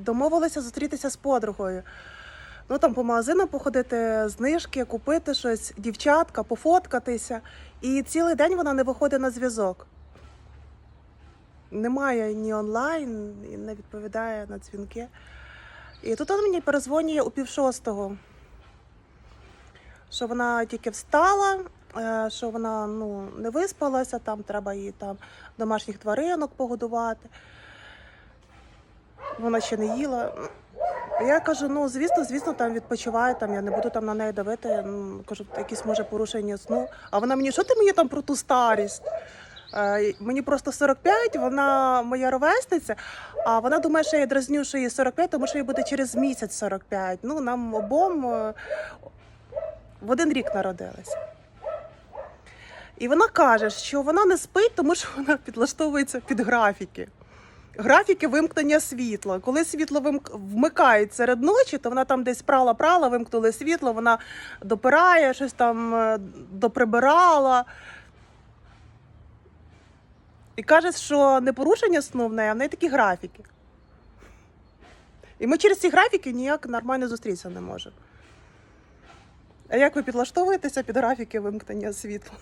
домовилися зустрітися з подругою. Ну там по магазинам походити, знижки, купити щось, дівчатка, пофоткатися. І цілий день вона не виходить на зв'язок. Немає ні онлайн, і не відповідає на дзвінки. І тут він мені перезвонює у пів шостого, що вона тільки встала, е, що вона ну, не виспалася, там треба їй там домашніх тваринок погодувати. Вона ще не їла. Я кажу, ну звісно, звісно, там відпочиває, там я не буду там на неї давити. Ну, кажу, якісь може порушення сну. А вона мені, що ти мені там про ту старість? Е, мені просто 45, вона моя ровесниця, а вона думає, що я дразню, що їй 45, тому що їй буде через місяць 45. Ну, нам обом е, в один рік народилась. І вона каже, що вона не спить, тому що вона підлаштовується під графіки. Графіки вимкнення світла. Коли світло вимк... вмикають серед ночі, то вона там десь прала-прала, вимкнули світло, вона допирає, щось там е, доприбирала. І каже, що не порушення сну в неї, а в неї такі графіки. І ми через ці графіки ніяк нормально зустрітися не можемо. А як ви підлаштовуєтеся під графіки вимкнення світла?